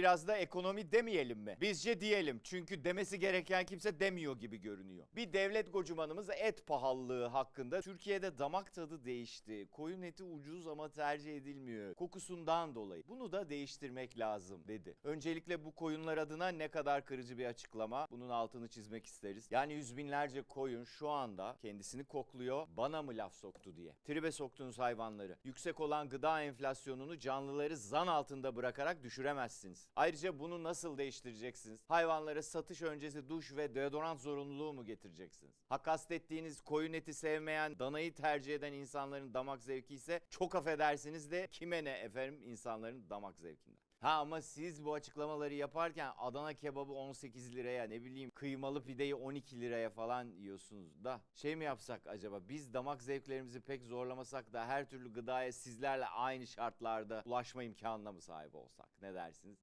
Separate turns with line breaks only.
biraz da ekonomi demeyelim mi? Bizce diyelim çünkü demesi gereken kimse demiyor gibi görünüyor. Bir devlet gocumanımız et pahalılığı hakkında Türkiye'de damak tadı değişti. Koyun eti ucuz ama tercih edilmiyor. Kokusundan dolayı. Bunu da değiştirmek lazım dedi. Öncelikle bu koyunlar adına ne kadar kırıcı bir açıklama. Bunun altını çizmek isteriz. Yani yüz binlerce koyun şu anda kendisini kokluyor. Bana mı laf soktu diye. Tribe soktuğunuz hayvanları. Yüksek olan gıda enflasyonunu canlıları zan altında bırakarak düşüremezsiniz. Ayrıca bunu nasıl değiştireceksiniz? Hayvanlara satış öncesi duş ve deodorant zorunluluğu mu getireceksiniz? Ha kastettiğiniz koyun eti sevmeyen, danayı tercih eden insanların damak zevki ise çok affedersiniz de kime ne efendim insanların damak zevkinden. Ha ama siz bu açıklamaları yaparken Adana kebabı 18 liraya ne bileyim kıymalı pideyi 12 liraya falan yiyorsunuz da şey mi yapsak acaba biz damak zevklerimizi pek zorlamasak da her türlü gıdaya sizlerle aynı şartlarda ulaşma imkanına mı sahip olsak ne dersiniz?